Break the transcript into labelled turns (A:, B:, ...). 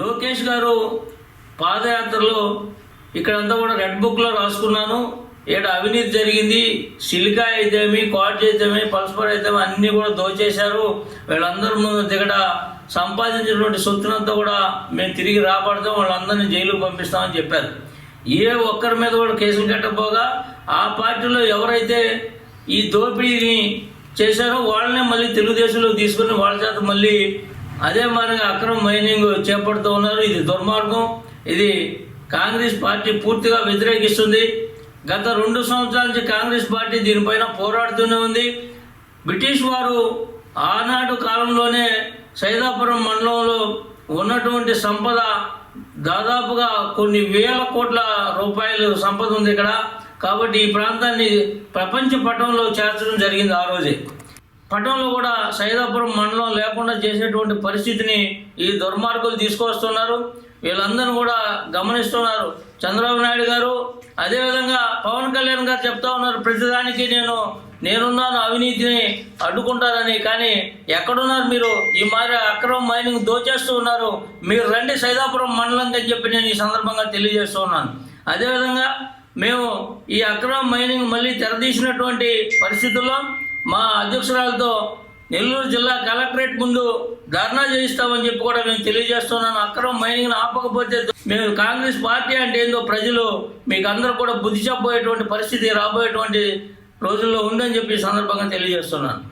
A: లోకేష్ గారు పాదయాత్రలో ఇక్కడంతా కూడా రెడ్ బుక్లో రాసుకున్నాను. ఇక్కడ అవినీతి జరిగింది. సిలికా అయితేమి కాట్ అయితేమి పల్స్పర్ అయితేమి అన్నీ కూడా దోచేశారు. వీళ్ళందరూ దిగట దిగడ సంపాదించినటువంటి సొత్తునంతా కూడా మేము తిరిగి రాబడతాం. వాళ్ళందరినీ జైలుకు పంపిస్తామని చెప్పారు. ఏ ఒక్కరి మీద కూడా కేసులు కట్టకపోగా ఆ పార్టీలో ఎవరైతే ఈ దోపిడీని చేశారో వాళ్ళనే మళ్ళీ తెలుగుదేశంలో తీసుకుని వాళ్ళ చేత మళ్ళీ అదే మాదిరిగా అక్రమ మైనింగ్ చేపడుతూ ఉన్నారు. ఇది దుర్మార్గం. ఇది కాంగ్రెస్ పార్టీ పూర్తిగా వ్యతిరేకిస్తుంది. గత రెండు సంవత్సరాల నుంచి కాంగ్రెస్ పార్టీ దీనిపైన పోరాడుతూనే ఉంది. బ్రిటిష్ వారు ఆనాడు కాలంలోనే సైదాపురం మండలంలో ఉన్నటువంటి సంపద దాదాపుగా కొన్ని వేల కోట్ల రూపాయలు సంపద ఉంది ఇక్కడ. కాబట్టి ఈ ప్రాంతాన్ని ప్రపంచ పటంలో చేర్చడం జరిగింది ఆ రోజే. పట్టణంలో కూడా సైదాపురం మండలం లేకుండా చేసేటువంటి పరిస్థితిని ఈ దుర్మార్గులు తీసుకొస్తున్నారు వీళ్ళందరూ కూడా గమనిస్తున్నారు. చంద్రబాబు నాయుడు గారు అదేవిధంగా పవన్ కళ్యాణ్ గారు చెప్తా ఉన్నారు ప్రతిదానికి నేను నేనున్నాను అవినీతిని అడ్డుకుంటారని కానీ ఎక్కడున్నారు మీరు? ఈ మారి అక్రమ మైనింగ్ దోచేస్తూ ఉన్నారు. మీరు రండి సైదాపురం మండలంకి అని చెప్పి నేను ఈ సందర్భంగా తెలియజేస్తూ ఉన్నాను. అదేవిధంగా మేము ఈ అక్రమ మైనింగ్ మళ్ళీ తెరదీసినటువంటి పరిస్థితుల్లో మా అధ్యక్షురాలతో నెల్లూరు జిల్లా కలెక్టరేట్ ముందు ధర్నా చేయిస్తామని చెప్పి కూడా మేము తెలియజేస్తున్నాను. అక్రమ మైనింగ్ ఆపకపోతే మేము కాంగ్రెస్ పార్టీ అంటే ఏందో ప్రజలు మీకు అందరూ కూడా బుద్ధి చెప్పబోయేటువంటి పరిస్థితి రాబోయేటువంటి రోజుల్లో ఉందని చెప్పి సందర్భంగా తెలియజేస్తున్నాను.